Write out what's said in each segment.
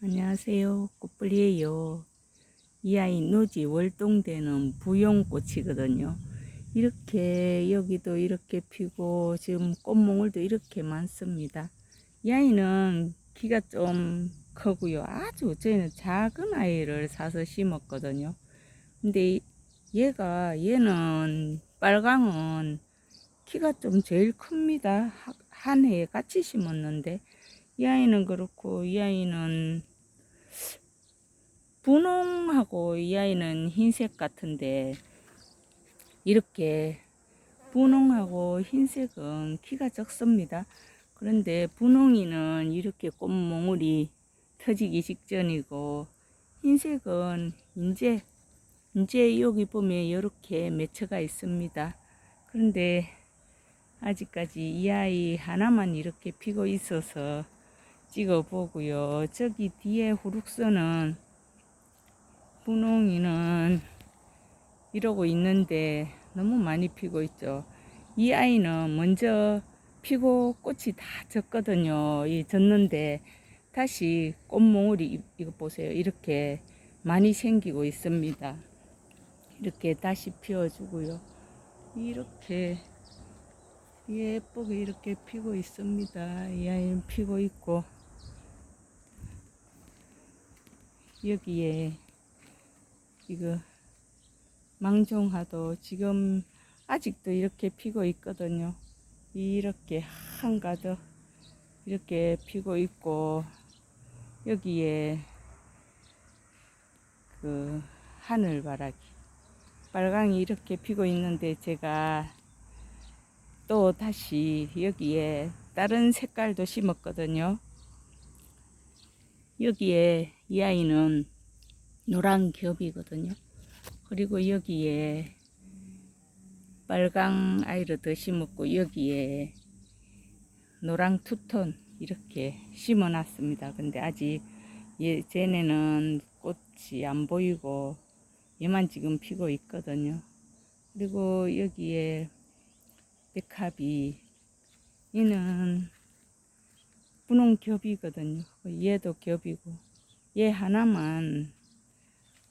안녕하세요. 꽃뿌리예요. 이 아이 노지 월동되는 부용꽃이거든요. 이렇게 여기도 이렇게 피고 지금 꽃몽울도 이렇게 많습니다. 이 아이는 키가 좀 크고요. 아주 저희는 작은 아이를 사서 심었거든요. 근데 얘가 얘는 빨강은 키가 좀 제일 큽니다. 하- 한 해에 같이 심었는데 이 아이는 그렇고 이 아이는 분홍하고 이 아이는 흰색 같은데 이렇게 분홍하고 흰색은 키가 적습니다. 그런데 분홍이는 이렇게 꽃몽울이 터지기 직전이고 흰색은 이제 이제 여기 보면 이렇게 맺혀가 있습니다. 그런데 아직까지 이 아이 하나만 이렇게 피고 있어서 찍어 보고요. 저기 뒤에 후룩서는 분홍이는 이러고 있는데 너무 많이 피고 있죠. 이 아이는 먼저 피고 꽃이 다 졌거든요. 이 졌는데 다시 꽃몽울이 이- 이거 보세요. 이렇게 많이 생기고 있습니다. 이렇게 다시 피워주고요. 이렇게 예쁘게 이렇게 피고 있습니다. 이 아이는 피고 있고 여기에 이거 망종화도 지금 아직도 이렇게 피고 있거든요. 이렇게 한가득 이렇게 피고 있고 여기에 그 하늘바라기 빨강이 이렇게 피고 있는데 제가 또 다시 여기에 다른 색깔도 심었거든요. 여기에 이 아이는 노란 겹이거든요. 그리고 여기에 빨강 아이를 더 심었고 여기에 노랑 투톤 이렇게 심어 놨습니다. 근데 아직 얘 쟤네는 꽃이 안 보이고 얘만 지금 피고 있거든요. 그리고 여기에 백합이 얘는 분홍 겹이거든요. 얘도 겹이고 얘 하나만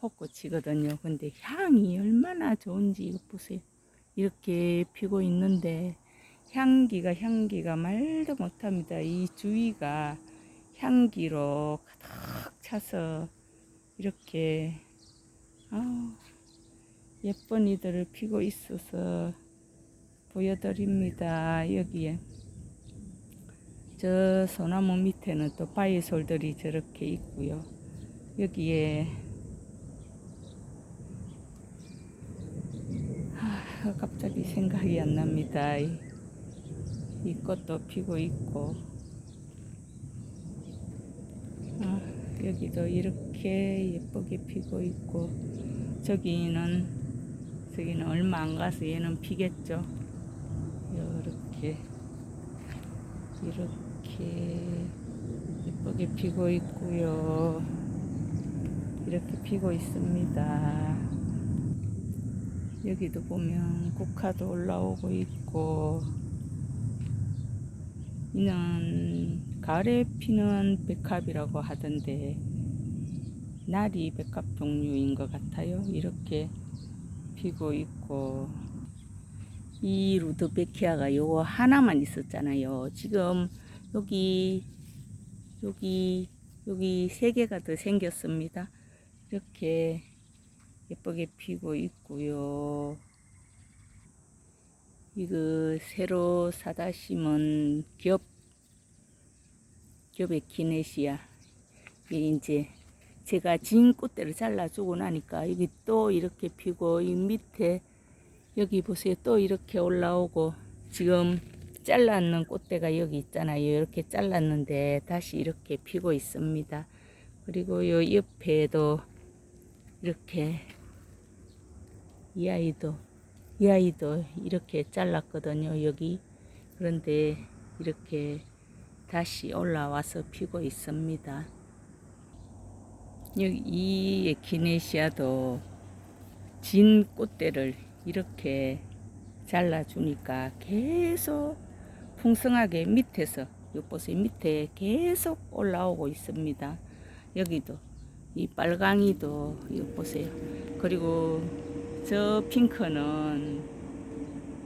호꽃이거든요. 근데 향이 얼마나 좋은지 이거 보세요. 이렇게 피고 있는데 향기가 향기가 말도 못합니다. 이 주위가 향기로 가득 차서 이렇게 아우, 예쁜 이들을 피고 있어서 보여드립니다. 여기에 저 소나무 밑에는 또 바위솔들이 저렇게 있고요. 여기에 하, 갑자기 생각이 안 납니다. 이, 이 꽃도 피고 있고 아, 여기도 이렇게 예쁘게 피고 있고 저기는 저기는 얼마 안 가서 얘는 피겠죠. 이렇게 이렇게 예쁘게 피고 있고요. 이렇게 피고 있습니다. 여기도 보면 국화도 올라오고 있고 이는 가을에 피는 백합이라고 하던데 날이 백합 종류인 것 같아요. 이렇게 피고 있고 이 루드베키아가 요거 하나만 있었잖아요. 지금 여기 여기 여기 세 개가 더 생겼습니다. 이렇게 예쁘게 피고 있고요. 이거 새로 사다 심은 겹 겹의 기네시아 이게 이제 제가 진 꽃대를 잘라주고 나니까 여기 또 이렇게 피고 이 밑에 여기 보세요 또 이렇게 올라오고 지금 잘랐는 꽃대가 여기 있잖아요. 이렇게 잘랐는데 다시 이렇게 피고 있습니다. 그리고 요 옆에도 이렇게 이 아이도 이 아이도 이렇게 잘랐거든요 여기. 그런데 이렇게 다시 올라와서 피고 있습니다. 여기 이 에키네시아도 진 꽃대를 이렇게 잘라주니까 계속 풍성하게 밑에서 요 보세요 밑에 계속 올라오고 있습니다 여기도 이 빨강이도 이거 보세요. 그리고 저 핑크는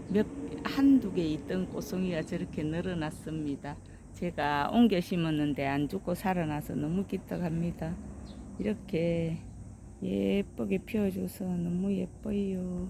몇 한두 개 있던 꽃송이가 저렇게 늘어났습니다. 제가 옮겨 심었는데 안 죽고 살아나서 너무 기특합니다. 이렇게 예쁘게 피워줘서 너무 예뻐요.